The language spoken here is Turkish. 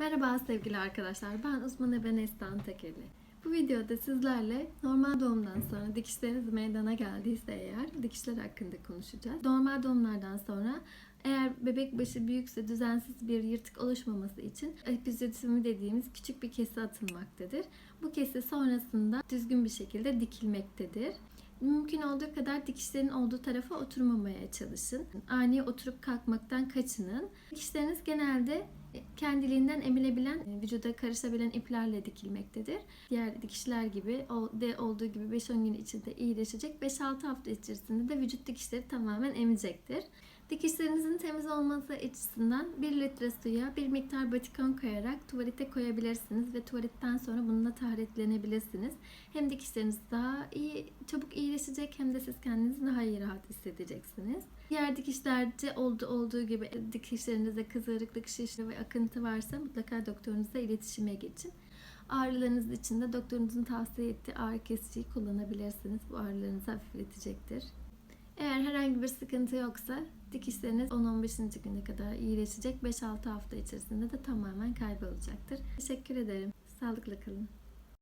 Merhaba sevgili arkadaşlar. Ben uzman ebe Neslihan Tekeli. Bu videoda sizlerle normal doğumdan sonra dikişleriniz meydana geldiyse eğer dikişler hakkında konuşacağız. Normal doğumlardan sonra eğer bebek başı büyükse düzensiz bir yırtık oluşmaması için epizodisimi dediğimiz küçük bir kesi atılmaktadır. Bu kesi sonrasında düzgün bir şekilde dikilmektedir. Mümkün olduğu kadar dikişlerin olduğu tarafa oturmamaya çalışın. Ani oturup kalkmaktan kaçının. Dikişleriniz genelde kendiliğinden emilebilen, vücuda karışabilen iplerle dikilmektedir. Diğer dikişler gibi de olduğu gibi 5-10 gün içinde iyileşecek. 5-6 hafta içerisinde de vücut dikişleri tamamen emecektir. Dikişlerinizin temiz olması açısından 1 litre suya bir miktar batikon koyarak tuvalete koyabilirsiniz ve tuvaletten sonra bununla taharetlenebilirsiniz. Hem dikişleriniz daha iyi, çabuk iyileşecek hem de siz kendinizi daha iyi rahat hissedeceksiniz. Diğer dikişlerde olduğu, olduğu gibi dikişlerinizde kızarıklık, şişme ve akıntı varsa mutlaka doktorunuzla iletişime geçin. Ağrılarınız için de doktorunuzun tavsiye ettiği ağrı kesiciyi kullanabilirsiniz. Bu ağrılarınızı hafifletecektir. Eğer herhangi bir sıkıntı yoksa dikişleriniz 10-15. güne kadar iyileşecek. 5-6 hafta içerisinde de tamamen kaybolacaktır. Teşekkür ederim. Sağlıkla kalın.